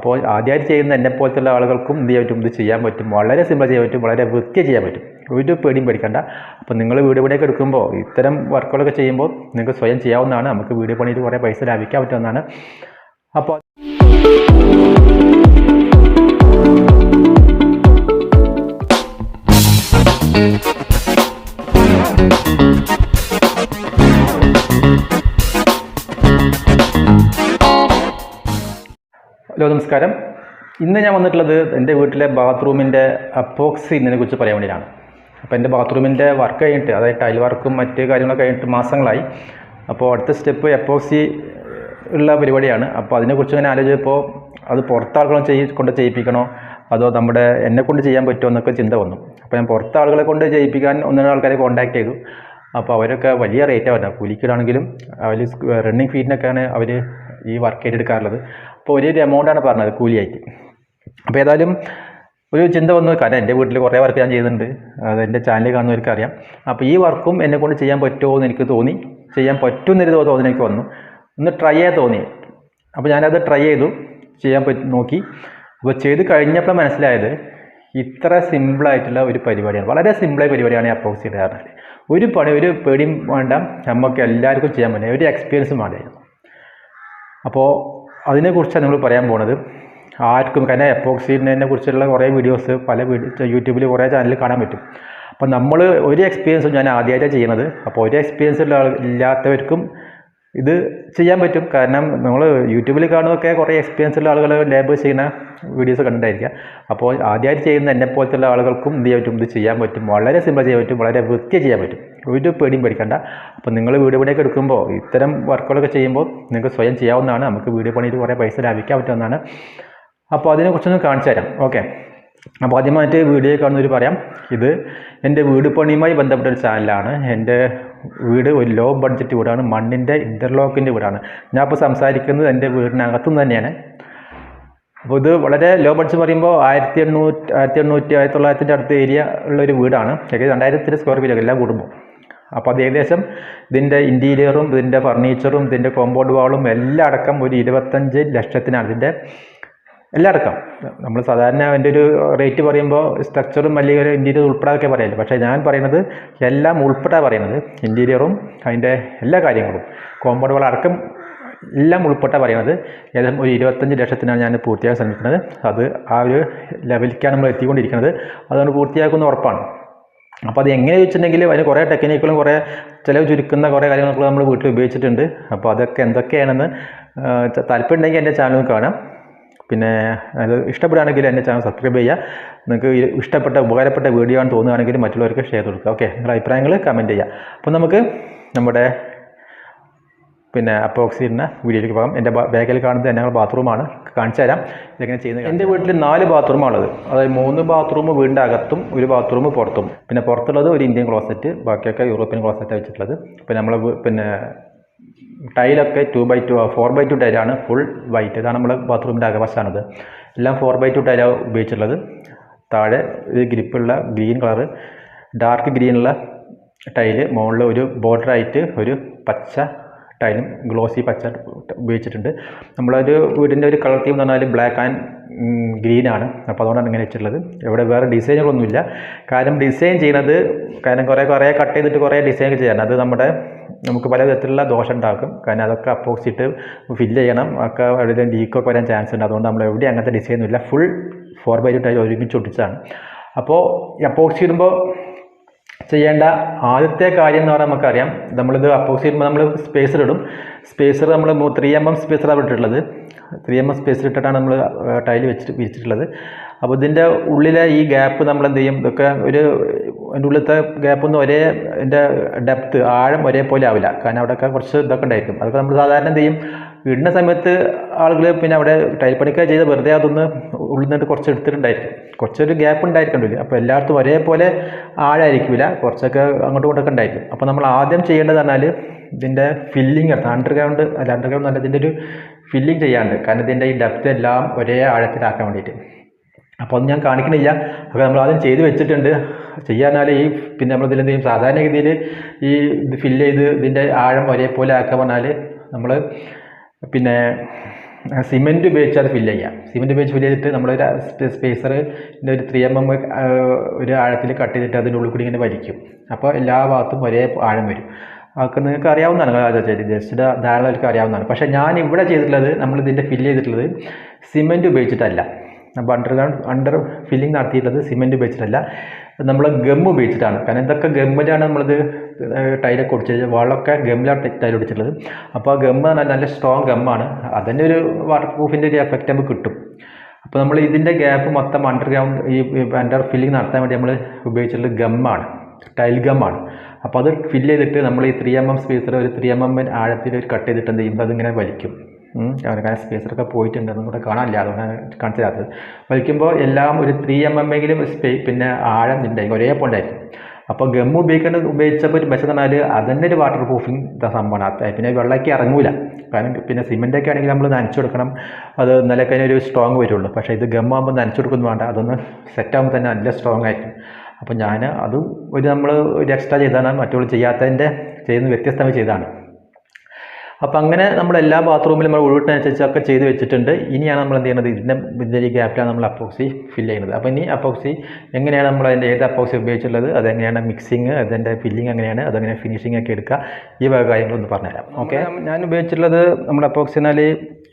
അപ്പോൾ ആദ്യമായിട്ട് ചെയ്യുന്ന എന്നെ പോലത്തുള്ള ആളുകൾക്കും എന്ത് ചെയ്യാൻ പറ്റും? ഇത് ചെയ്യാൻ പറ്റും. വളരെ സിമ്പിൾ ചെയ്യാൻ പറ്റും. വളരെ വൃത്തിയായി ചെയ്യാൻ പറ്റും. ഒരു പേടിയും പേടിക്കണ്ട. അപ്പോൾ നിങ്ങൾ വീട് പണിയൊക്കെ എടുക്കുമ്പോൾ ഇത്തരം വർക്കുകളൊക്കെ ചെയ്യുമ്പോൾ നിങ്ങൾക്ക് സ്വയം ചെയ്യാവുന്നതാണ്. നമുക്ക് വീട് പണിയിട്ട് കുറേ പൈസ ലാഭിക്കാൻ പറ്റുന്നതാണ്. അപ്പോൾ ഹലോ നമസ്കാരം. ഇന്ന് ഞാൻ വന്നിട്ടുള്ളത് എന്റെ വീട്ടിലെ ബാത്റൂമിന്റെ അപ്പോക്സി ഇതിനെ കുറിച്ച് പറയാൻ വേണ്ടിയിട്ടാണ്. അപ്പോൾ എന്റെ ബാത്റൂമിന്റെ വർക്ക് കഴിഞ്ഞിട്ട് അതായത് ടൈൽ വർക്കും മറ്റ് കാര്യങ്ങളൊക്കെ കഴിഞ്ഞിട്ട് മാസങ്ങളായി. അപ്പോൾ അടുത്ത സ്റ്റെപ്പ് എപ്പോക്സി ഉള്ള പരിപാടിയാണ്. അപ്പോൾ അതിനെക്കുറിച്ച് ഇങ്ങനെ ആലോചിച്ചപ്പോൾ അത് പുറത്ത് ചെയ് കൊണ്ട് ചെയ്യിപ്പിക്കണോ? അതോ നമ്മുടെ എന്നെ കൊണ്ട് ചെയ്യാൻ പറ്റുമോ എന്നൊക്കെ ചിന്ത വന്നു. അപ്പോൾ ഞാൻ പുറത്ത് ആളുകളെ കൊണ്ട് ചെയ്യിപ്പിക്കാൻ ഒന്ന് രണ്ട് ആൾക്കാരെ കോൺടാക്ട് ചെയ്തു. അപ്പോൾ അവരൊക്കെ വലിയ റേറ്റാണ്. വരുന്നത് കൂലിക്കിടാണെങ്കിലും അവർ റണ്ണിങ് ഫീറ്റിനൊക്കെയാണ് അവർ ഈ വർക്ക് ഏറ്റെടുക്കാറുള്ളത്. അപ്പോൾ ഒരു എമൗണ്ടാണ് പറഞ്ഞത് കൂലിയായിട്ട്. അപ്പോൾ ഏതായാലും ഒരു ചിന്ത വന്നു. കാരണം എന്റെ വീട്ടിൽ കുറേ വർക്ക് ഞാൻ ചെയ്യുന്നുണ്ട്. അത് എന്റെ ചാനൽ കാണുന്നവർക്ക് അറിയാം അപ്പോൾ ഈ വർക്കും എന്നെ കൊണ്ട് ചെയ്യാൻ പറ്റുമോ എന്ന് എനിക്ക് തോന്നി. ചെയ്യാൻ പറ്റുമെന്നൊരു തോന്നൽ എനിക്ക് വന്നു. ഒന്ന് ട്രൈ ചെയ്യാൻ തോന്നി. അപ്പോൾ ഞാനത് ട്രൈ ചെയ്തു. ചെയ്യാൻ പറ്റി നോക്കി. അപ്പോൾ ചെയ്ത് കഴിഞ്ഞപ്പോൾ മനസ്സിലായത് ഇത്ര സിമ്പിളായിട്ടുള്ള ഒരു പരിപാടിയാണ്. വളരെ സിമ്പിളായ പരിപാടിയാണ് ഈ അപ്പോക്സി പറഞ്ഞാൽ ഒരു പണി ഒരു പേടിയും വേണ്ട. നമുക്ക് എല്ലാവർക്കും ചെയ്യാൻ പറ്റും ഒരു എക്സ്പീരിയൻസും വേണ്ടായിരുന്നു അപ്പോൾ അതിനെക്കുറിച്ചാണ് നമ്മൾ പറയാൻ പോണത്. ആർക്കും കാരണം എപ്പോക്സിനെ കുറിച്ചുള്ള കുറേ വീഡിയോസ് പല യൂട്യൂബിൽ കുറേ ചാനലിൽ കാണാൻ പറ്റും. അപ്പോൾ നമ്മൾ ഒരു എക്സ്പീരിയൻസും ഞാൻ ആദ്യമായിട്ടാണ് ചെയ്യുന്നത്. അപ്പോൾ ഒരു എക്സ്പീരിയൻസ് ഉള്ള ഇല്ലാത്തവർക്കും ഇത് ചെയ്യാൻ പറ്റും. കാരണം നമ്മൾ യൂട്യൂബിൽ കാണുന്നതൊക്കെ കുറേ എക്സ്പീരിയൻസ് ഉള്ള ആളുകൾ ലേബർ ചെയ്യുന്ന വീഡിയോസ് കണ്ടിട്ടായിരിക്കാം. അപ്പോൾ ആദ്യമായിട്ട് ചെയ്യുന്ന എന്നെ പോലത്തുള്ള ആളുകൾക്കും എന്ത് ചെയ്യാൻ പറ്റും? ഇത് ചെയ്യാൻ പറ്റും. വളരെ സിമ്പിൾ ചെയ്യാൻ പറ്റും. വളരെ വൃത്തി ചെയ്യാൻ പറ്റും. ഒരു പേടിയും പേടിക്കണ്ട. അപ്പോൾ നിങ്ങൾ വീഡിയോ പണിയൊക്കെ എടുക്കുമ്പോൾ ഇത്തരം വർക്കുകളൊക്കെ ചെയ്യുമ്പോൾ നിങ്ങൾക്ക് സ്വയം ചെയ്യാവുന്നതാണ്. നമുക്ക് വീഡിയോ പണിയിൽ കുറേ പൈസ ലാഭിക്കാൻ പറ്റുന്നതാണ്. അപ്പോൾ അതിനെക്കുറിച്ചൊന്ന് കാണിച്ചു തരാം. ഓക്കെ. അപ്പോൾ ആദ്യമായിട്ട് വീഡിയോ കാണുന്നവർ പറയാം. ഇത് എന്റെ വീട് പണിയുമായി ബന്ധപ്പെട്ട ഒരു ചാനലാണ് എന്റെ വീട് ഒരു ലോ ബഡ്ജറ്റ് വീടാണ്. മണ്ണിന്റെ ഇന്റർലോക്കിന്റെ വീടാണ്. ഞാൻ ഇപ്പോൾ സംസാരിക്കുന്നത് എന്റെ വീടിനകത്തുനിന്ന് തന്നെയാണ്. അപ്പോൾ ഇത് വളരെ ലോ ബഡ്ജറ്റ് പറയുമ്പോൾ ആയിരത്തി എണ്ണൂറ്റി ആയിരത്തി എണ്ണൂറ്റി ആയിരത്തി തൊള്ളായിരത്തിന്റെ അടുത്ത ഏരിയ ഉള്ള ഒരു വീടാണ്. ഏകദേശം രണ്ടായിരത്തിന്റെ സ്ക്വയർ ഫീറ്റ് എല്ലാ കുടുംബം അപ്പോൾ അത് ഏകദേശം ഇതിന്റെ ഇന്റീരിയറും ഇതിന്റെ ഫർണിച്ചറും ഇതിന്റെ കോമ്പൗണ്ട് വാളും എല്ലാം അടക്കം ഒരു ഇരുപത്തഞ്ച് ലക്ഷത്തിനാണ്. ഇതിന്റെ എല്ലാം അടക്കം നമ്മൾ സാധാരണ അതിന്റെ ഒരു റേറ്റ് പറയുമ്പോൾ സ്ട്രക്ചറും അല്ലെങ്കിൽ ഇന്റീരിയർ ഉൾപ്പെടാതൊക്കെ പറയല്ലോ പക്ഷേ ഞാൻ പറയുന്നത് എല്ലാം ഉൾപ്പെടാ പറയുന്നത്. ഇന്റീരിയറും അതിന്റെ എല്ലാ കാര്യങ്ങളും. കോമ്പൗണ്ട് വാൾ അടക്കം എല്ലാം ഉൾപ്പെട്ട പറയുന്നത്. ഏകദേശം ഒരു ഇരുപത്തഞ്ച് ലക്ഷത്തിനാണ് ഞാൻ പൂർത്തിയാക്കാൻ ശ്രമിക്കുന്നത്. അത് ആ ഒരു ലെവലിലേക്കാണ് നമ്മൾ എത്തിക്കൊണ്ടിരിക്കുന്നത്. അതുകൊണ്ട് പൂർത്തിയാക്കുന്ന ഉറപ്പാണ്. അപ്പോൾ അത് എങ്ങനെ വെച്ചിട്ടുണ്ടെങ്കിൽ അതിന് കുറേ ടെക്നിക്കുകളും കുറേ ചിലവ് ചുരുക്കുന്ന കുറേ കാര്യങ്ങളൊക്കെ നമ്മൾ വീട്ടിൽ ഉപയോഗിച്ചിട്ടുണ്ട്. അപ്പോൾ അതൊക്കെ എന്തൊക്കെയാണെന്ന് താല്പര്യം ഉണ്ടെങ്കിൽ എന്റെ ചാനലും കാണാം. പിന്നെ അത് ഇഷ്ടപ്പെടുകയാണെങ്കിൽ എന്റെ ചാനൽ സബ്സ്ക്രൈബ് ചെയ്യുക. നിങ്ങൾക്ക് ഇഷ്ടപ്പെട്ട ഉപകാരപ്പെട്ട വീഡിയോ ആണ് തോന്നുകയാണെങ്കിൽ മറ്റുള്ളവർക്ക് ഷെയർ കൊടുക്കുക. ഓക്കെ നിങ്ങളുടെ അഭിപ്രായങ്ങൾ കമന്റ് ചെയ്യുക. അപ്പോൾ നമുക്ക് നമ്മുടെ പിന്നെ അപ്പോക്സിഡിന്റെ വീഡിയോയിലേക്ക് പോകാം. എന്റെ ബാഗിൽ കാണുന്നത് എന്നെ ബാത്റൂമാണ് കാണിച്ചു തരാം. ഇതെങ്ങനെ ചെയ്യുന്നത് എന്റെ വീട്ടിൽ നാല് ബാത്റൂമാണുള്ളത് അതായത് മൂന്ന് ബാത്റൂം വീടിന്റെ അകത്തും ഒരു ബാത്റൂം പുറത്തും. പിന്നെ പുറത്തുള്ളത് ഒരു ഇന്ത്യൻ ക്ലോസറ്റ് ബാക്കിയൊക്കെ യൂറോപ്യൻ ക്ലോസറ്റ് വെച്ചിട്ടുള്ളത്. പിന്നെ നമ്മൾ പിന്നെ ടൈലൊക്കെ two by two four by two ടൈലാണ് ഫുൾ വൈറ്റ് ഇതാണ് നമ്മൾ ബാത്റൂമിന്റെ അകവശമാണത് എല്ലാം ഫോർ ബൈ ടു ടൈലാണ് ഉപയോഗിച്ചിട്ടുള്ളത്. താഴെ ഒരു ഗ്രിപ്പുള്ള ഗ്രീൻ കളറ് ഡാർക്ക് ഗ്രീനുള്ള ടൈൽ മുകളിൽ ഒരു ബോർഡറായിട്ട് ഒരു പച്ച ടൈലും ഗ്ലോസി പച്ച ഉപയോഗിച്ചിട്ടുണ്ട്. നമ്മളൊരു വീടിന്റെ ഒരു കളർ തീം എന്ന് പറഞ്ഞാൽ ബ്ലാക്ക് ആൻഡ് ഗ്രീനാണ് അപ്പോൾ അതുകൊണ്ടാണ് ഇങ്ങനെ വെച്ചിട്ടുള്ളത്. ഇവിടെ വേറെ ഡിസൈനുകളൊന്നുമില്ല കാരണം ഡിസൈൻ ചെയ്യുന്നത് കാരണം കുറേ കുറേ കട്ട് ചെയ്തിട്ട് കുറേ ഡിസൈൻ ചെയ്യാൻ അത് നമ്മുടെ നമുക്ക് പല വിധത്തിലുള്ള ദോഷം ഉണ്ടാക്കും. കാരണം അതൊക്കെ അപ്പോസിറ്റ് ഫില്ല് ചെയ്യണം. ഒക്കെ എവിടെ ലീക്കൊക്കെ വരാൻ ചാൻസ് ഉണ്ട്. അതുകൊണ്ട് നമ്മൾ എവിടെ അങ്ങനത്തെ ഡിസൈനൊന്നുമില്ല ഫുൾ ഫോർ ബൈ ടു ഒരുമിച്ച് ഒട്ടിച്ചാണ് അപ്പോൾ അപ്പോക്സി ഇടുമ്പോൾ ചെയ്യേണ്ട ആദ്യത്തെ കാര്യം എന്ന് പറഞ്ഞാൽ നമുക്കറിയാം. നമ്മളിത് അപ്പോക്സി ചെയ്യുമ്പോൾ നമ്മൾ സ്പേസർ ഇടും. സ്പേസർ നമ്മൾ ത്രീ എം എം സ്പേസറാണ് ഇട്ടിട്ടുള്ളത്. ത്രീ എം എം സ്പേസർ ഇട്ടിട്ടാണ് നമ്മൾ ടൈൽ വെച്ചിട്ട് വിരിച്ചിട്ടുള്ളത്. അപ്പോൾ ഇതിന്റെ ഉള്ളിലെ ഈ ഗ്യാപ്പ് നമ്മൾ എന്ത് ചെയ്യും? ഇതൊക്കെ ഒരു അതിന്റെ ഉള്ളിലത്തെ ഗ്യാപ്പ് ഒന്നും ഒരേ എന്റെ ഡെപ്ത്ത് ആഴം ഒരേപോലെ ആവില്ല. കാരണം അവിടെയൊക്കെ കുറച്ച് ഇതൊക്കെ ഉണ്ടായിരിക്കും. അതൊക്കെ നമ്മൾ സാധാരണ എന്ത് ചെയ്യും? ഇടുന്ന സമയത്ത് ആളുകൾ പിന്നെ അവിടെ ടൈൽ പണിക്കാർ ചെയ്ത് വെറുതെ അതൊന്ന് ഉള്ളിൽ നിന്നിട്ട് കുറച്ച് എടുത്തിട്ടുണ്ടായിരിക്കും കുറച്ചൊരു ഗ്യാപ്പ് ഉണ്ടായിരിക്കണ്ടില്ല അപ്പോൾ എല്ലായിടത്തും ഒരേപോലെ ആഴായിരിക്കില്ല കുറച്ചൊക്കെ അങ്ങോട്ടും ഇങ്ങോട്ടൊക്കെ ഉണ്ടായിരിക്കും. അപ്പോൾ നമ്മൾ ആദ്യം ചെയ്യേണ്ടത് പറഞ്ഞാൽ ഇതിന്റെ ഫില്ലിങ് ആണ്. അണ്ടർഗ്രൗണ്ട് അല്ല അണ്ടർഗ്രൗണ്ട് നല്ല ഇതിന്റെ ഒരു ഫില്ലിങ് ചെയ്യാണ്ട്. കാരണം ഇതിന്റെ ഈ ഡെപ്ത് എല്ലാം ഒരേ ആഴത്തിലാക്കാൻ വേണ്ടിയിട്ട്. അപ്പോൾ അത് ഞാൻ കാണിക്കണില്ല. അപ്പോൾ നമ്മൾ ആദ്യം ചെയ്ത് വെച്ചിട്ടുണ്ട്. ചെയ്യാനാൽ ഈ പിന്നെ നമ്മൾ ഇതിലെന്ത് ചെയ്യും? സാധാരണഗതിയിൽ ഈ ഇത് ഫില്ല് ചെയ്ത് ഇതിന്റെ ആഴം ഒരേപോലെ ആക്കുക പറഞ്ഞാൽ നമ്മൾ പിന്നെ സിമെന്റ് ഉപയോഗിച്ച് അത് ഫില്ല് ചെയ്യാം. സിമെന്റ് ഉപയോഗിച്ച് ഫില്ല് ചെയ്തിട്ട് നമ്മൾ സ്പേസറിന്റെ ഒരു ത്രീ എം എം ഒരു ആഴത്തിൽ കട്ട് ചെയ്തിട്ട് അതിന്റെ ഉള്ളിൽ കൂടി ഇങ്ങനെ വലിക്കും. അപ്പോൾ എല്ലാ ഭാഗത്തും ഒരേ ആഴം വരും. അതൊക്കെ നിങ്ങൾക്ക് അറിയാവുന്നതാണ് ജസ്റ്റ് ധാരാളം അവർക്ക് അറിയാവുന്നതാണ്. പക്ഷേ ഞാൻ ഇവിടെ ചെയ്തിട്ടുള്ളത് നമ്മൾ ഇതിന്റെ ഫില്ല് ചെയ്തിട്ടുള്ളത് സിമെന്റ് ഉപയോഗിച്ചിട്ടല്ല. അപ്പോൾ അണ്ടർഗ്രൗണ്ട് അണ്ടർ ഫില്ലിംഗ് നടത്തിയിട്ടുള്ളത് സിമെന്റ് ഉപയോഗിച്ചിട്ടല്ല. നമ്മൾ ഗം ഉപയോഗിച്ചിട്ടാണ്. കാരണം ഇതൊക്കെ ഗമ്മിലാണ് നമ്മളിത് ടൈലൊക്കെ ഒടിച്ചത് വളമൊക്കെ ഗമ്മിലാണ് ടൈൽ ഒടിച്ചിട്ടുള്ളത്. അപ്പോൾ ആ ഗമ്മ് നല്ല സ്ട്രോങ് ഗമ്മാണ് അതിന്റെ ഒരു വാട്ടർ പ്രൂഫിന്റെ ഒരു എഫക്റ്റ് നമുക്ക് കിട്ടും. അപ്പോൾ നമ്മൾ ഇതിന്റെ ഗ്യാപ്പ് മൊത്തം അണ്ടർഗ്രൗണ്ട് ഈ അണ്ടർ ഫില്ലിങ് നടത്താൻ വേണ്ടി നമ്മൾ ഉപയോഗിച്ചിട്ടുള്ളത് ഗമ്മാണ് ടൈൽ ഗമ്മാണ് അപ്പോൾ അത് ഫില്ല് ചെയ്തിട്ട് നമ്മൾ ഈ ത്രീ എം എം സ്പേസർ ഒരു ത്രീ എം എം ആഴത്തിൽ ഒരു കട്ട് ചെയ്തിട്ട് എന്ത് ചെയ്യുമ്പോൾ അതിങ്ങനെ വലിക്കും. കാരണം സ്പേസറൊക്കെ പോയിട്ടുണ്ട്. അതും കൂടെ കാണാനില്ല. അതുകൊണ്ട് കാണിച്ചു തരാത്തത്. വലിക്കുമ്പോൾ എല്ലാം ഒരു ത്രീ എം എം എങ്കിലും സ്പേ പിന്നെ ആഴം ഉണ്ടായിരിക്കും. ഒരേ ഉണ്ടായിരിക്കും അപ്പോൾ ഗം ഉപയോഗിക്കേണ്ടത് ഉപയോഗിച്ചപ്പോൾ ഒരു മെച്ചം പറഞ്ഞാൽ തന്നെ ഒരു വാട്ടർ പ്രൂഫിങ് സംഭവമാണ്. പിന്നെ വെള്ളമൊക്കെ ഇറങ്ങൂല. കാരണം പിന്നെ സിമെന്റൊക്കെ ആണെങ്കിൽ നമ്മൾ നനച്ചു കൊടുക്കണം. അത് നിലയ്ക്ക് അതിനൊരു സ്ട്രോങ് വരുള്ളൂ. പക്ഷേ ഇത് ഗം ആകുമ്പോൾ നനച്ചു കൊടുക്കുന്നു വേണ്ട. അതൊന്ന് സെറ്റാകുമ്പോൾ തന്നെ നല്ല സ്ട്രോങ് ആയിരിക്കും. അപ്പോൾ ഞാൻ അതും ഒരു നമ്മൾ ഒരു എക്സ്ട്രാ ചെയ്താണ്. മറ്റുള്ള ചെയ്യാത്തതിന്റെ ചെയ്യുന്ന വ്യത്യസ്തമായി ചെയ്തതാണ് അപ്പോൾ അങ്ങനെ നമ്മൾ എല്ലാ ബാത്റൂമിലും നമ്മൾ ഒഴിവിട്ടനുസരിച്ചൊക്കെ ചെയ്ത് വെച്ചിട്ടുണ്ട്. ഇനിയാണ് നമ്മൾ എന്ത് ചെയ്യുന്നത്? ഇതിന്റെ ഇതിന്റെ ഈ ഗ്യാപ്പിലാണ് നമ്മൾ അപ്പോക്സി ഫില്ല് ചെയ്യുന്നത്. അപ്പോൾ ഇനി അപ്പോക്സി എങ്ങനെയാണ് നമ്മൾ അതിന്റെ ഏത് അപ്പോക്സി ഉപയോഗിച്ചുള്ളത് അതെങ്ങനെയാണ് മിക്സിങ് അതിന്റെ ഫില്ലിങ് എങ്ങനെയാണ്? അതെങ്ങനെ ഫിനിഷിംഗ് ഒക്കെ എടുക്കുക. ഈ വക കാര്യങ്ങളൊന്ന് പറഞ്ഞുതരാം. ഓക്കെ ഞാൻ ഉപയോഗിച്ചിട്ടുള്ളത് നമ്മുടെ അപ്പോക്സിനാൽ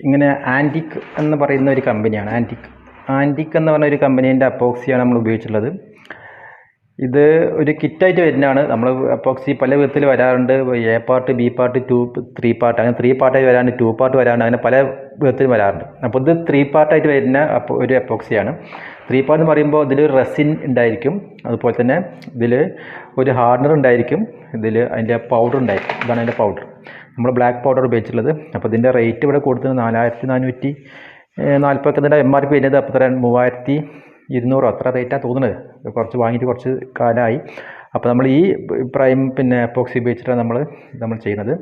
ഇങ്ങനെ ആന്റിക് എന്ന് പറയുന്ന ഒരു കമ്പനിയാണ് ആന്റിക് ആന്റിക് എന്ന് പറഞ്ഞ ഒരു കമ്പനീന്റെ അപ്പോക്സിയാണ് നമ്മൾ ഉപയോഗിച്ചിട്ടുള്ളത്. ഇത് ഒരു കിറ്റായിട്ട് വരുന്നതാണ്. നമ്മൾ അപ്പോക്സി പല വിധത്തിൽ വരാറുണ്ട്. A part B part two three part അങ്ങനെ ത്രീ പാർട്ടായി വരാറുണ്ട് ടു പാർട്ട് വരാറുണ്ട് അങ്ങനെ പല വിധത്തിൽ വരാറുണ്ട്. അപ്പോൾ ഇത് ത്രീ പാർട്ടായിട്ട് വരുന്ന ഒരു എപ്പോക്സിയാണ് ത്രീ പാർട്ട് എന്ന് പറയുമ്പോൾ ഇതിൽ റെസിൻ ഉണ്ടായിരിക്കും. അതുപോലെ തന്നെ ഇതിൽ ഒരു ഹാർഡ്നർ ഉണ്ടായിരിക്കും. ഇതിൽ അതിന്റെ പൗഡർ ഉണ്ടായിരിക്കും. ഇതാണ് അതിന്റെ പൗഡർ നമ്മൾ ബ്ലാക്ക് പൗഡർ ഉപയോഗിച്ചിട്ടുള്ളത്. അപ്പോൾ ഇതിന്റെ റേറ്റ് ഇവിടെ കൊടുത്തത് നാലായിരത്തി നാനൂറ്റി നാൽപ്പത്തി ഇതിന്റെ എം ആർ പി വരുന്നത് അപ്പോൾ തരാൻ മൂവായിരത്തി ഇരുന്നൂറോ അത്ര റേറ്റാണ് തോന്നുന്നത്. കുറച്ച് വാങ്ങിയിട്ട് കുറച്ച് കാലമായി. അപ്പോൾ നമ്മൾ ഈ പ്രൈം പിന്നെ എപ്പോക്സി ഉപയോഗിച്ചിട്ടാണ് നമ്മൾ നമ്മൾ ചെയ്യുന്നത്.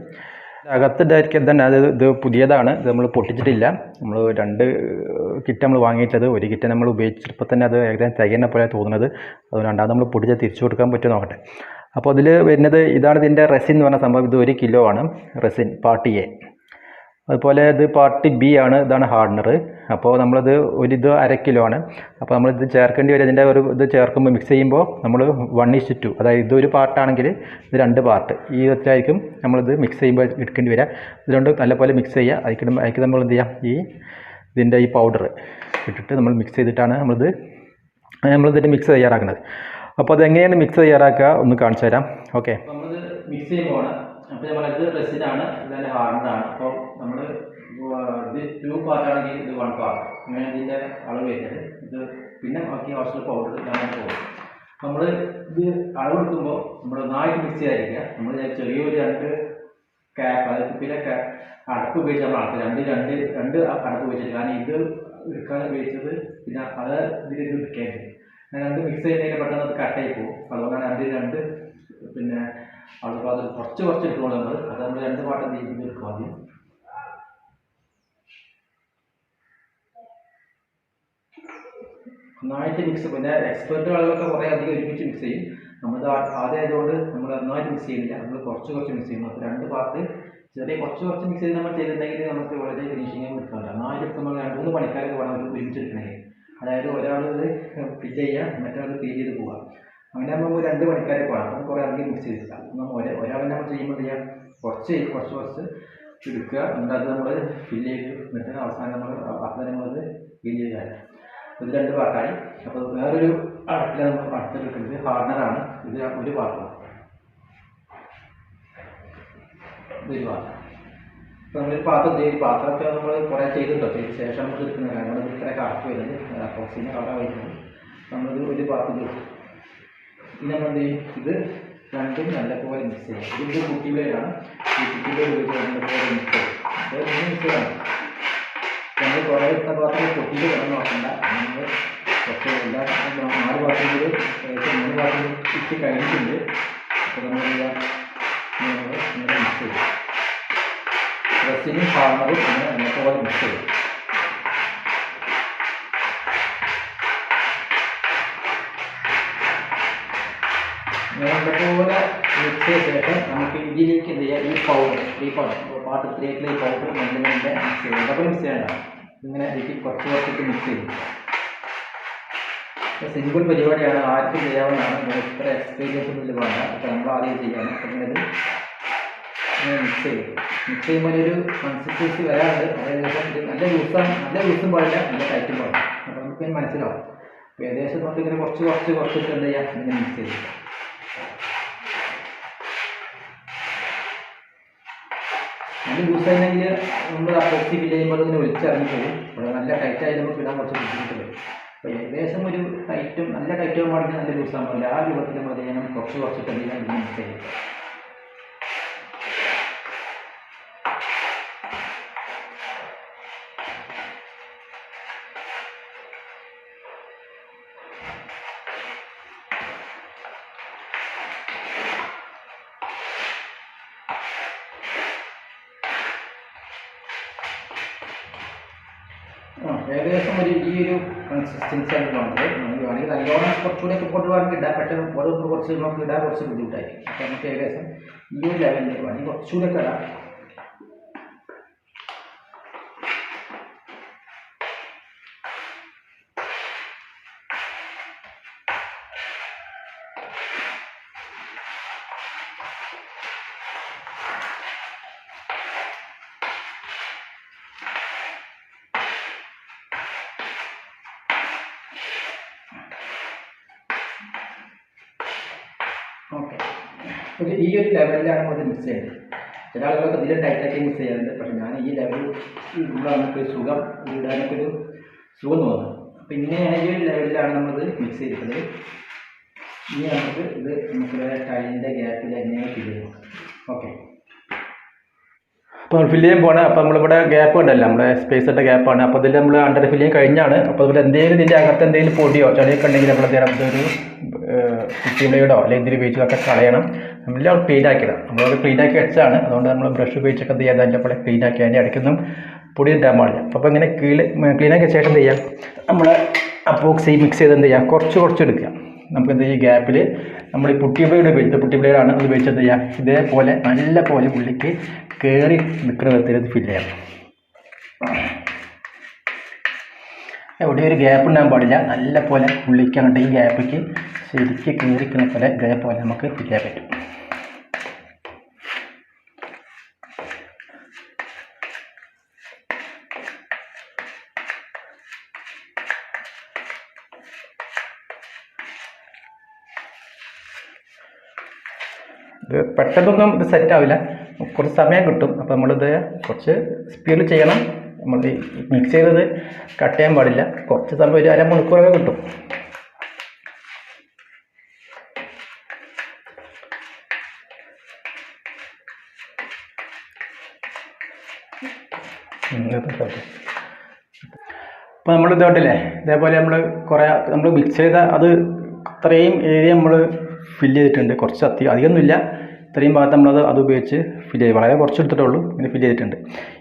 അകത്തുണ്ടായിരിക്കും തന്നെ. അത് ഇത് പുതിയതാണ്. ഇത് നമ്മൾ പൊട്ടിച്ചിട്ടില്ല. നമ്മൾ രണ്ട് കിറ്റ് നമ്മൾ വാങ്ങിയിട്ടത്. ഒരു കിറ്റ് നമ്മൾ ഉപയോഗിച്ചപ്പോൾ തന്നെ അത് ഏകദേശം തികയുന്ന പോലെ തോന്നുന്നത്. അത് രണ്ടാമത് നമ്മൾ പൊട്ടിച്ച് തിരിച്ചു കൊടുക്കാൻ പറ്റുമോ നോക്കട്ടെ. അപ്പോൾ അതിൽ വരുന്നത് ഇതാണ് ഇതിന്റെ റെസിൻ എന്ന് പറഞ്ഞ സംഭവം. ഇത് ഒരു കിലോ ആണ്. റെസിൻ പാർട്ടി എ അതുപോലെ ഇത് പാർട്ടി ബി ആണ്. ഇതാണ് ഹാർഡനർ അപ്പോൾ നമ്മളത് ഒരിത് അര കിലോ ആണ്. അപ്പോൾ നമ്മളിത് ചേർക്കേണ്ടി വരും. ഇതിന്റെ ഒരു ഇത് ചേർക്കുമ്പോൾ മിക്സ് ചെയ്യുമ്പോൾ നമ്മൾ വൺ ഇസ് ടു അതായത് ഇതൊരു പാർട്ടാണെങ്കിൽ ഇത് രണ്ട് പാർട്ട് ഈ വിധത്തിലായിരിക്കും നമ്മളിത് മിക്സ് ചെയ്യുമ്പോൾ എടുക്കേണ്ടി വരിക. ഇതുകൊണ്ട് നല്ലപോലെ മിക്സ് ചെയ്യുക. അതിക്ക് അതിക്ക് നമ്മൾ എന്ത് ചെയ്യാം? ഈ ഇതിന്റെ ഈ പൗഡർ ഇട്ടിട്ട് നമ്മൾ മിക്സ് ചെയ്തിട്ടാണ് നമ്മളിത് നമ്മളിതിന്റെ മിക്സ് തയ്യാറാക്കുന്നത്. അപ്പോൾ അതെങ്ങനെയാണ് മിക്സ് തയ്യാറാക്കുക? ഒന്ന് കാണിച്ചു തരാം. ഓക്കെ നമ്മളിത് മിക്സ് ചെയ്യുമ്പോൾ അപ്പോൾ നമ്മളത് റെസിനാണ് ഇതിന്റെ ഹാർഡാണ് അപ്പോൾ നമ്മൾ ടു പാർട്ട് പാർട്ടാണെങ്കിൽ ഇത് വൺ പാർട്ട് അങ്ങനെ ഇതിന്റെ അളവ് വരുന്നത്. ഇത് പിന്നെ ബാക്കി ആവശ്യമുള്ള പൗഡർ ഞാൻ പോകും. നമ്മൾ ഇത് അളവെടുക്കുമ്പോൾ നമ്മൾ നന്നായിട്ട് മിക്സ് ചെയ്യാതിരിക്കുക. നമ്മൾ ചെറിയൊരു രണ്ട് ക്യാപ്പ് അതായത് കുപ്പിയിലെ അടപ്പ് ഉപയോഗിച്ച് നമ്മൾ അടക്കുക രണ്ട് രണ്ട് രണ്ട് അടപ്പ് ഉപയോഗിച്ചിട്ട്. കാരണം ഇത് എടുക്കാൻ ഉപയോഗിച്ചത് പിന്നെ അത് ഇതിൽ ഇത് അങ്ങനെ രണ്ട് മിക്സ് ചെയ്യുന്നതിന് പെട്ടെന്ന് അത് കട്ടായി പോകും. അതുകൊണ്ടാണ് അതിൽ രണ്ട് പിന്നെ അളവ്. അത് കുറച്ച് കുറച്ച് ഇട്ടുകൊണ്ട് നമ്മൾ അത് നമ്മൾ രണ്ട് പാട്ടം തീരുമ്പോൾ എടുക്കും ആദ്യം. നന്നായിട്ട് മിക്സ് പിന്നെ എക്സ്പെർട്ട് വെള്ളമൊക്കെ കുറേ അധികം ഒരുമിച്ച് മിക്സ് ചെയ്യും. നമ്മൾ ആദ്യമായതുകൊണ്ട് നമ്മൾ നന്നായിട്ട് മിക്സ് ചെയ്യുന്നില്ല. നമ്മൾ കുറച്ച് കുറച്ച് മിക്സ് ചെയ്യുന്നു അപ്പോൾ രണ്ട് പാർട്ട് ചെറിയ കുറച്ച് കുറച്ച് മിക്സ് ചെയ്ത് നമ്മൾ ചെയ്തിട്ടുണ്ടെങ്കിൽ നമുക്ക് വളരെ ഫിനിഷിങ് എടുക്കാറില്ല നന്നായിട്ട് നമ്മൾ രണ്ട് മൂന്ന് പണിക്കാരൊക്കെ വേണം നമുക്ക് ഒരുമിച്ച് എടുക്കണമെങ്കിൽ അതായത് ഒരാൾ ഇത് ഫില്ല് ചെയ്യുക മറ്റൊരാൾ ഫീൽ ചെയ്ത് പോവുക. അങ്ങനെ നമ്മൾ രണ്ട് പണിക്കാരെ വേണം അപ്പം കുറേ അധികം മിക്സ് ചെയ്തിട്ടില്ല. നമ്മൾ ഒരേ ഒരാൾ നമ്മൾ ചെയ്യുമ്പോൾ ചെയ്യാം കുറച്ച് കുറച്ച് കുറച്ച് എടുക്കുക എന്നിട്ട് അത് നമ്മൾ ഫില്ല് ചെയ്ത് എന്നിട്ട് അവസാനം നമ്മൾ അപ്പം നമ്മളത് ഫില്ല് ചെയ്താൽ ഇത് രണ്ട് പാർട്ടായി അപ്പോൾ വേറൊരു അടപ്പിൽ നമ്മൾ കിട്ടുന്നത് ഹാർഡറാണ് ഇത് ഒരു പാർട്ടാണ് ഇതൊരു പാത്രം നമ്മൾ പാത്രം ചെയ്ത് പാത്രമൊക്കെ നമ്മൾ കുറേ ചെയ്തിട്ടുണ്ട്? ചെയ്ത ശേഷം നമുക്ക് എടുക്കുന്ന കാരണം നമ്മൾ ഇത്ര കറക്റ്റ് വരുന്നത് അപ്പോക്സിന് അവിടെ വരുന്നത് നമ്മളൊരു ഒരു പാത്രം ചെയ്തു ഇനി നമ്മൾ ഇത് രണ്ടും നല്ലപോലെ മിക്സ് ചെയ്യും ഇത് കുട്ടിവേലാണ് ഈ കുട്ടികളെ നല്ലപോലെ മിക്സ് ചെയ്യും മിക്സ് ചെയ്യണം. നമ്മൾ കുറേ പാത്രം പൊട്ടിയിട്ട് കിടന്ന് നോക്കണ്ട. നമ്മൾ കുറച്ച് എല്ലാ നാല് കൂടി ഏകദേശം മൂന്ന് പാത്രം ഇട്ട് കഴിഞ്ഞിട്ടുണ്ട്. അപ്പോൾ നമ്മൾ ഇങ്ങനെ മിക്സ് ചെയ്യും. ഡ്രസ്സിനും ഹാർണറും ഇങ്ങനെ നല്ലപോലെ മിക്സ് ചെയ്യും. പോലെ മിക്സ് ചെയ്ത ശേഷം നമുക്ക് ഇതിലേക്ക് എന്ത് ചെയ്യാം? ഈ പൗഡർ ഈ പൗഡർ പാർട്ട് ത്രീയിലേക്ക് പൗഡർ മെല്ലെ മെല്ലെ മിക്സ് ചെയ്യും ഡബിൾ മിക്സ് ചെയ്യണ്ട ഇങ്ങനെ എനിക്ക് കുറച്ച് കുറച്ചിട്ട് മിക്സ് ചെയ്യും സിമ്പിൾ പരിപാടിയാണ് ആർക്കും ചെയ്യാവുന്നതാണ്. ഇത് ഇത്ര എക്സ്പീരിയൻസ് ഒന്നും വേണ്ട. അപ്പോൾ നമ്മൾ ആദ്യം ചെയ്യാണ്. അങ്ങനെ ഇങ്ങനെ മിക്സ് ചെയ്യും മിക്സ് ചെയ്യുമ്പോൾ ഒരു കൺസിസ്റ്റൻസി വരാറുണ്ട്. ഇത് നല്ല ലൂസാണ് നല്ല ലൂസും പാടില്ല നല്ല ടൈറ്റും പാടില്ല അപ്പോൾ നമുക്ക് മനസ്സിലാവും. ഏകദേശം നമുക്ക് ഇങ്ങനെ കുറച്ച് കുറച്ച് കുറച്ചിട്ട് എന്ത് ചെയ്യാം ഇങ്ങനെ മിക്സ് ചെയ്യും നല്ല യൂസ് ചെയ്യണമെങ്കിൽ നമ്മൾ ആ ഫില്ല് ചെയ്യുമ്പോൾ ഇങ്ങനെ ഒലിച്ചിറങ്ങി പോകും അപ്പോൾ നല്ല ടൈറ്റായി നമുക്ക് ഇടാൻ കുറച്ച് ബുദ്ധിമുട്ട് വരും അപ്പോൾ ഏകദേശം ഒരു ടൈറ്റും നല്ല ടൈറ്റും പാടില്ല നല്ല യൂസ് ആകുമ്പോൾ ആ രൂപത്തിൽ നമ്മൾ ഞാൻ കുറച്ച് കുറച്ചിട്ട് എന്ത് ചെയ്യാം ഇതിനെ മിക്സ് ചെയ്യും. ഏകദേശം ഒരു ഈ ഒരു കൺസിസ്റ്റൻസി ആണ് വേണ്ടത് നമുക്ക് വേണമെങ്കിൽ നല്ലോണം കുറച്ചുകൂടെ ഒക്കെ കൊണ്ട് വേണമെങ്കിൽ ഇടാം പക്ഷേ ഓരോ കുറച്ച് നമുക്ക് ഇടാൻ കുറച്ച് ബുദ്ധിമുട്ടായിരിക്കും. അപ്പോൾ നമുക്ക് ഏകദേശം ഈ ഒരു ലെവലിൽ വേണമെങ്കിൽ കുറച്ചുകൂടെ ഒക്കെ ഇടാം. ഇത് ഈ ഒരു ലെവലിലാണ് നമ്മൾ മിസ് ചെയ്യുന്നത്. ചില ആളുകളൊക്കെ ഇതിലും ടൈറ്റാക്കി മിസ് ചെയ്യാറുണ്ട്. പക്ഷേ ഞാൻ ഈ ലെവലിൽ നമുക്ക് സുഖം ഇടാനൊക്കെ ഒരു സുഖം തോന്നുന്നു. അപ്പം ഇങ്ങനെയാണ് ഈ ഒരു ലെവലിലാണ് നമ്മളത് മിക്സ് ചെയ്തിട്ടുള്ളത് ഇനി നമുക്ക് ഇത് നമുക്ക് ടൈലിന്റെ ഗ്യാപ്പിൽ എങ്ങനെ ഫില്ല് ചെയ്യണം ഓക്കെ അപ്പോൾ ഫില്ല് ചെയ്യാൻ പോകണം അപ്പോൾ നമ്മളിവിടെ ഗ്യാപ്പ് ഉണ്ടല്ലോ. നമ്മുടെ സ്പേസ് ഇട്ട ഗ്യാപ്പാണ് അപ്പോൾ ഇതിൽ നമ്മൾ അണ്ടർ ഫില്ല് ചെയ്യാൻ കഴിഞ്ഞാണ്. അപ്പോൾ ഇവിടെ എന്തെങ്കിലും ഇതിന്റെ അകത്ത് എന്തെങ്കിലും പൊടിയോ ചളിയൊക്കെ ഉണ്ടെങ്കിൽ നമ്മൾ അതൊരു കുട്ടിയുടെയോ അല്ലെങ്കിൽ എന്തെങ്കിലും ഉപയോഗിച്ചതൊക്കെ കളയണം. നമ്മളെല്ലാം ക്ലീൻ ആക്കിയതാണ്. നമ്മളത് ക്ലീൻ ആക്കി വെച്ചതാണ്. അതുകൊണ്ട് നമ്മൾ ബ്രഷ് ഉപയോഗിച്ചൊക്കെ എന്ത് ചെയ്യാൻ അതിന്റെ പോലെ ക്ലീൻ ആക്കി അതിന്റെ ഇടയ്ക്കൊന്നും പൊടി ഇടാൻ പാടില്ല. അപ്പോൾ ഇങ്ങനെ ക്ലീൻ ക്ലീൻ ആക്കിയ ശേഷം എന്ത് ചെയ്യാം? നമ്മൾ അപ്പോക്സി മിക്സ് ചെയ്ത് എന്ത് ചെയ്യാം? കുറച്ച് കുറച്ച് എടുക്കുക. നമുക്ക് എന്ത് ചെയ്യും? ഗ്യാപ്പിൽ നമ്മൾ ഈ പുട്ടി ബ്ലേഡ് ഉപയോഗിച്ചത് പുട്ടി ബ്ലേഡാണ് അത് ഉപയോഗിച്ച് എന്ത് ചെയ്യുക ഇതേപോലെ നല്ല പോലെ ഉള്ളിക്ക് കയറി നിൽക്കുന്ന വിധത്തിൽ ഇത് ഫില്ല് ചെയ്യണം. എവിടെ ഒരു ഗ്യാപ്പ് ഉണ്ടാകാൻ പാടില്ല. നല്ല പോലെ ഉള്ളിക്ക് അങ്ങോട്ട് ഈ ഗ്യാപ്പിക്ക് ശരിക്ക് കീറിക്കുന്ന പോലെ ഇതേപോലെ നമുക്ക് പിടിക്കാൻ പറ്റും. ഇത് പെട്ടെന്നൊന്നും ഇത് സെറ്റ് ആവില്ല. കുറച്ച് സമയം കിട്ടും. അപ്പോൾ നമ്മളിത് കുറച്ച് സ്പീഡിൽ ചെയ്യണം. നമ്മൾ മിക്സ് ചെയ്തത് കട്ട് ചെയ്യാൻ പാടില്ല. കുറച്ച് സമയം ഒരു അരമണിക്കൂറൊക്കെ കിട്ടും. അപ്പോൾ നമ്മൾ ഇതോട്ടില്ലേ ഇതേപോലെ നമ്മൾ കുറേ നമ്മൾ മിക്സ് ചെയ്ത അത് അത്രയും ഏരിയ നമ്മൾ ഫില്ല് ചെയ്തിട്ടുണ്ട്. കുറച്ച് അധികം അധികമൊന്നുമില്ല. ഇത്രയും ഭാഗത്ത് നമ്മളത് അത് ഉപയോഗിച്ച് ഫില്ല് ചെയ്ത് വളരെ കുറച്ച് എടുത്തിട്ടുള്ളൂ. ഇങ്ങനെ ഫില്ല് ചെയ്തിട്ടുണ്ട്.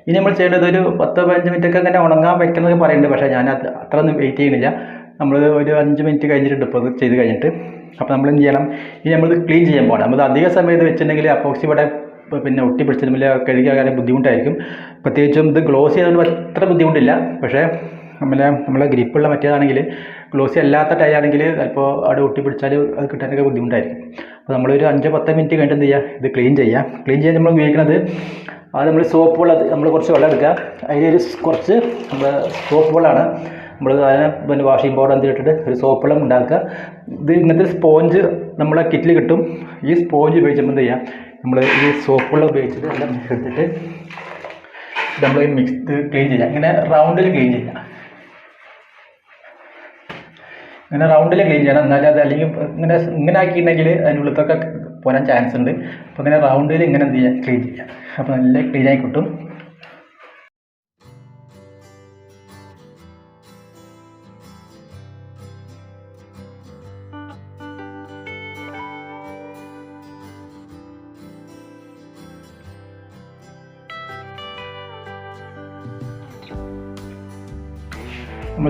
ഇനി നമ്മൾ ചെയ്യേണ്ടത് ഒരു പത്ത് പതിനഞ്ച് മിനിറ്റ് ഒക്കെ അങ്ങനെ ഉണങ്ങാൻ വെക്കുന്നത് പറയുന്നുണ്ട് പക്ഷേ ഞാൻ അത് അത്ര ഒന്നും വെയിറ്റ് ചെയ്യുന്നില്ല. നമ്മൾ ഒരു അഞ്ച് മിനിറ്റ് കഴിഞ്ഞിട്ട് ഇപ്പോൾ അത് ചെയ്ത് കഴിഞ്ഞിട്ട്. അപ്പോൾ നമ്മൾ എന്ത് ചെയ്യണം? ഇനി നമ്മളിത് ക്ലീൻ ചെയ്യാൻ പോകണം നമ്മൾ അധിക സമയത്ത് വെച്ചിട്ടുണ്ടെങ്കിൽ അപ്പോക്സി ഇവിടെ പിന്നെ ഒട്ടി പിടിച്ചിട്ടുണ്ടെങ്കിൽ കഴുകിയാൽ ബുദ്ധിമുട്ടായിരിക്കും. പ്രത്യേകിച്ചും ഇത് ഗ്ലോസ് ചെയ്തുകൊണ്ട് അത്ര ബുദ്ധിമുട്ടില്ല. പക്ഷേ നമ്മളെ നമ്മളെ ഗ്രിപ്പുള്ള മറ്റേതാണെങ്കിൽ ഗ്ലോസി അല്ലാത്ത ടൈലാണെങ്കിൽ ചിലപ്പോൾ അവിടെ ഒട്ടിപ്പിടിച്ചാൽ അത് കിട്ടാനൊക്കെ ബുദ്ധിമുട്ടായിരിക്കും. അപ്പോൾ നമ്മളൊരു അഞ്ചോ പത്തോ മിനിറ്റ് കഴിഞ്ഞിട്ട് എന്ത് ചെയ്യുക ഇത് ക്ലീൻ ചെയ്യാം. ക്ലീൻ ചെയ്യാൻ നമ്മൾ ഉപയോഗിക്കുന്നത് അത് നമ്മൾ സോപ്പ് വെള്ളം നമ്മൾ കുറച്ച് വെള്ളം എടുക്കുക. അതിലൊരു കുറച്ച് നമ്മൾ സോപ്പ് വെള്ളമാണ് നമ്മൾ അതിനെ പിന്നെ വാഷിംഗ് പൗഡർ എന്തിട്ടിട്ട് ഒരു സോപ്പ് വെള്ളം ഉണ്ടാക്കുക. ഇത് ഇങ്ങനത്തെ സ്പോഞ്ച് നമ്മളെ കിറ്റിൽ കിട്ടും. ഈ സ്പോഞ്ച് ഉപയോഗിച്ച് നമ്മൾ എന്ത് ചെയ്യുക നമ്മൾ ഈ സോപ്പ് വെള്ളം ഉപയോഗിച്ചിട്ട് എല്ലാം എടുത്തിട്ട് നമ്മൾ മിക്സ് ക്ലീൻ ചെയ്യുക ഇങ്ങനെ റൗണ്ടിൽ ക്ലീൻ ചെയ്യുക ഇങ്ങനെ റൗണ്ടിൽ ക്ലീൻ ചെയ്യണം. എന്നാലും അത് അല്ലെങ്കിൽ ഇങ്ങനെ ഇങ്ങനെ ആക്കിയിട്ടുണ്ടെങ്കിൽ അതിനുള്ളിലത്തൊക്കെ പോരാൻ ചാൻസ് ഉണ്ട്. അപ്പോൾ ഇങ്ങനെ റൗണ്ടിൽ ഇങ്ങനെ എന്ത് ചെയ്യുക ക്ലീൻ ചെയ്യുക അപ്പോൾ നല്ല ക്ലീൻ ആയി കിട്ടും.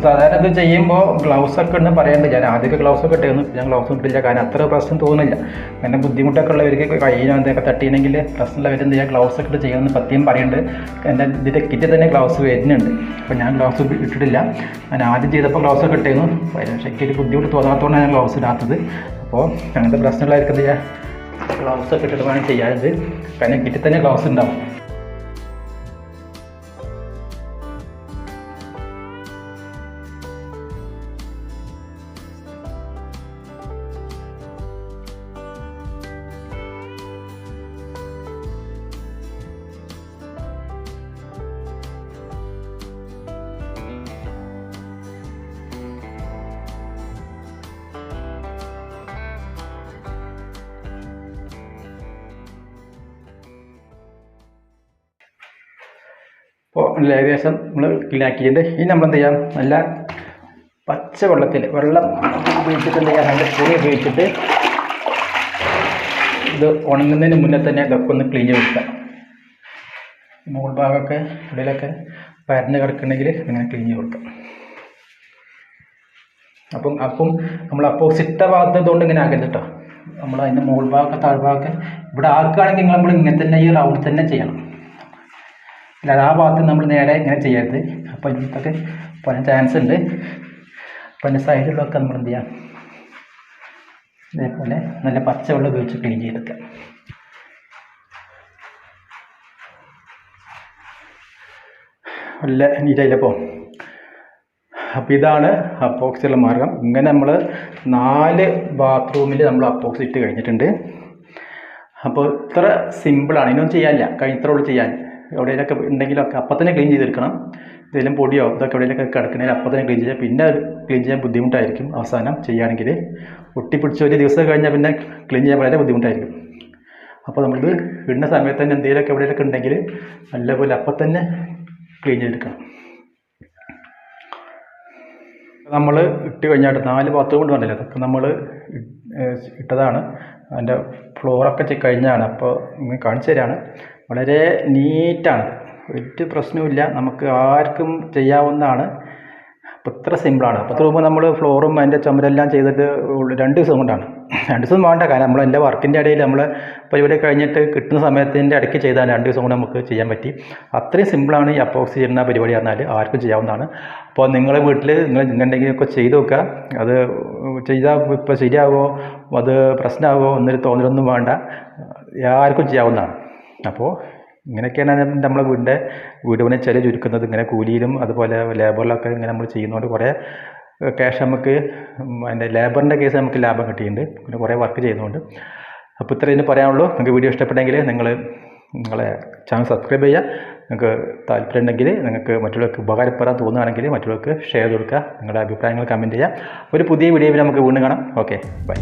സാധാരണ ഇത് ചെയ്യുമ്പോൾ ഗ്ലൗസ് ഒക്കെ ഉണ്ട് പറയേണ്ടത് ഞാൻ ആദ്യമൊക്കെ ഗ്ലൗസ് ഒക്കെ ഇട്ടിരുന്നു. ഞാൻ ഗ്ലൗസ് ഇട്ടില്ല. കാരണം അത്ര പ്രശ്നം തോന്നുന്നില്ല. അങ്ങനെ ബുദ്ധിമുട്ടൊക്കെ ഉള്ളവർക്ക് കയ്യിനോ എന്തൊക്കെ തട്ടിയില്ലെങ്കിൽ പ്രശ്നമുള്ളവർ എന്ത് ഞാൻ ഗ്ലൗസ് ഒക്കെ ഇട്ട് ചെയ്യണമെന്ന് പത്തിയും പറയുന്നുണ്ട് എന്റെ ഇതിന്റെ കിറ്റിൽ തന്നെ ഗ്ലൗസ് വരുന്നുണ്ട്. അപ്പോൾ ഞാൻ ഗ്ലൗസ് ഇട്ടിട്ടില്ല. ഞാൻ ആദ്യം ചെയ്തപ്പോൾ ഗ്ലൗസ് ഒക്കെ ഇട്ടിരുന്നു. ശരിക്കും ഒരു ബുദ്ധിമുട്ട് തോന്നാത്തതുകൊണ്ടാണ് ഞാൻ ഗ്ലൗസ് ഇടാത്തത്. അപ്പോൾ അങ്ങനത്തെ പ്രശ്നമുള്ളവർക്ക് എന്ത് ചെയ്യുക ഗ്ലൗസ് ഒക്കെ ഇട്ടിട്ട് വേണം ചെയ്യാറുണ്ട് കാരണം കിറ്റിൽ തന്നെ ഗ്ലൗസ് ഉണ്ടാവും. അപ്പോൾ ഏകദേശം നമ്മൾ ക്ലീനാക്കിയിട്ട് ഇനി നമ്മൾ എന്ത് ചെയ്യാം? നല്ല പച്ച വെള്ളത്തിൽ വെള്ളം ഉപയോഗിച്ചിട്ട് എന്ത് ചെയ്യാം നല്ല പൊടി ഉപയോഗിച്ചിട്ട് ഇത് ഉണങ്ങുന്നതിന് മുന്നേ തന്നെ ഇതൊക്കെ ഒന്ന് ക്ലീൻ ചെയ്ത് വെക്കാം മുകൾ ഭാഗമൊക്കെ ഉള്ളിലൊക്കെ പരന്ന് കിടക്കണമെങ്കിൽ ഇങ്ങനെ ക്ലീൻ ചെയ്ത് കൊടുക്കാം അപ്പം അപ്പം നമ്മൾ അപ്പോസിറ്റ ഭാഗത്ത് ഇതുകൊണ്ട് ഇങ്ങനെ ആക്കരുത് കേട്ടോ നമ്മൾ അതിന്റെ മുകൾ ഭാഗമൊക്കെ താഴ്ഭാഗമൊക്കെ ഇവിടെ ആക്കുകയാണെങ്കിൽ നമ്മൾ ഇങ്ങനെ തന്നെ ഈ റൗണ്ട് തന്നെ ചെയ്യണം. അല്ലാതെ ആ ഭാഗത്ത് നമ്മൾ നേരെ ഇങ്ങനെ ചെയ്യരുത്. അപ്പോൾ ഇതൊക്കെ പോലെ ചാൻസ് ഉണ്ട്. അപ്പോൾ അതിന്റെ സൈഡിലൊക്കെ നമ്മൾ എന്ത് ചെയ്യാം? ഇതേപോലെ നല്ല പച്ചവെള്ളം ഉപയോഗിച്ച് ക്ലീൻ ചെയ്തെടുക്കാം നല്ല നീറ്റായില്ലപ്പോൾ അപ്പോൾ ഇതാണ് അപ്പോക്സിയുള്ള മാർഗം. ഇങ്ങനെ നമ്മൾ നാല് ബാത്റൂമിൽ നമ്മൾ അപ്പോക്സി ഇട്ട് കഴിഞ്ഞിട്ടുണ്ട്. അപ്പോൾ ഇത്ര സിമ്പിളാണ് ഇനിയൊന്നും ചെയ്യാനില്ല. കഴിത്രയുള്ളൂ ചെയ്യാൻ. എവിടെയെങ്കിലൊക്കെ ഉണ്ടെങ്കിലൊക്കെ അപ്പം തന്നെ ക്ലീൻ ചെയ്തെടുക്കണം. എന്തെങ്കിലും പൊടിയോ ഇതൊക്കെ എവിടെയെങ്കിലൊക്കെ കിടക്കണേൽ അപ്പം തന്നെ ക്ലീൻ ചെയ്യുക പിന്നെ ക്ലീൻ ചെയ്യാൻ ബുദ്ധിമുട്ടായിരിക്കും അവസാനം ചെയ്യുകയാണെങ്കിൽ ഒട്ടിപ്പിടിച്ച് ഒരു ദിവസം കഴിഞ്ഞാൽ പിന്നെ ക്ലീൻ ചെയ്യാൻ വളരെ ബുദ്ധിമുട്ടായിരിക്കും. അപ്പോൾ നമ്മളിത് ഇടുന്ന സമയത്ത് തന്നെ എന്തെങ്കിലുമൊക്കെ എവിടെയൊക്കെ ഉണ്ടെങ്കിൽ നല്ലപോലെ അപ്പം തന്നെ ക്ലീൻ ചെയ്തെടുക്കണം. നമ്മൾ ഇട്ട് കഴിഞ്ഞാൽ നാല് ബാത്റൂം കൊണ്ട് കണ്ടില്ല അതൊക്കെ നമ്മൾ ഇട്ടതാണ്. അതിന്റെ ഫ്ലോറൊക്കെ കഴിഞ്ഞാണ്. അപ്പോൾ കാണിച്ചു തരാണ്. വളരെ നീറ്റാണ് ഒരു പ്രശ്നവുമില്ല. നമുക്ക് ആർക്കും ചെയ്യാവുന്നതാണ്. അപ്പോൾ ഇത്ര സിമ്പിളാണ്. അപ്പോൾ റൂം നമ്മൾ ഫ്ലോറും അതിന്റെ ചുമരെല്ലാം ചെയ്തിട്ട് രണ്ട് ദിവസം കൊണ്ടാണ്. രണ്ട് ദിവസം വേണ്ട. കാരണം നമ്മൾ എന്റെ വർക്കിന്റെ ഇടയിൽ നമ്മൾ പരിപാടി കഴിഞ്ഞിട്ട് കിട്ടുന്ന സമയത്തിന്റെ ഇടയ്ക്ക് ചെയ്താൽ രണ്ട് ദിവസം കൊണ്ട് നമുക്ക് ചെയ്യാൻ പറ്റി. അത്രയും സിമ്പിളാണ് ഈ അപ്പോക്സി ചെയ്യുന്ന പരിപാടി പറഞ്ഞാൽ ആർക്കും ചെയ്യാവുന്നതാണ്. അപ്പോൾ നിങ്ങളെ വീട്ടിൽ നിങ്ങൾ എന്തെങ്കിലുമൊക്കെ ചെയ്ത് നോക്കുക. അത് ചെയ്താൽ ഇപ്പോൾ ശരിയാകുമോ അത് പ്രശ്നമാകുമോ എന്നൊരു തോന്നലൊന്നും വേണ്ട. ആർക്കും ചെയ്യാവുന്നതാണ്. അപ്പോൾ ഇങ്ങനെയൊക്കെയാണ് നമ്മളെ വീടിന്റെ വീട് പണി ചില ചുരുക്കുന്നത്. ഇങ്ങനെ കൂലിയിലും അതുപോലെ ലേബറിലൊക്കെ ഇങ്ങനെ നമ്മൾ ചെയ്യുന്നതുകൊണ്ട് കുറേ ക്യാഷ് നമുക്ക് അതിന്റെ ലേബറിന്റെ കേസ് നമുക്ക് ലാഭം കിട്ടിയിട്ടുണ്ട്. പിന്നെ കുറേ വർക്ക് ചെയ്യുന്നുണ്ട് അപ്പോൾ ഇത്രയും പറയാനുള്ളൂ. നിങ്ങൾക്ക് വീഡിയോ ഇഷ്ടപ്പെട്ടെങ്കിൽ നിങ്ങൾ നിങ്ങളെ ചാനൽ സബ്സ്ക്രൈബ് ചെയ്യുക. നിങ്ങൾക്ക് താല്പര്യം ഉണ്ടെങ്കിൽ നിങ്ങൾക്ക് മറ്റുള്ളവർക്ക് ഉപകാരപ്പെടാൻ തോന്നുകയാണെങ്കിൽ മറ്റുള്ളവർക്ക് ഷെയർ ചെയ്ത് കൊടുക്കുക. നിങ്ങളുടെ അഭിപ്രായങ്ങൾ കമന്റ് ചെയ്യുക. ഒരു പുതിയ വീഡിയോയിൽ നമുക്ക് വീണ്ടും കാണാം. Okay bye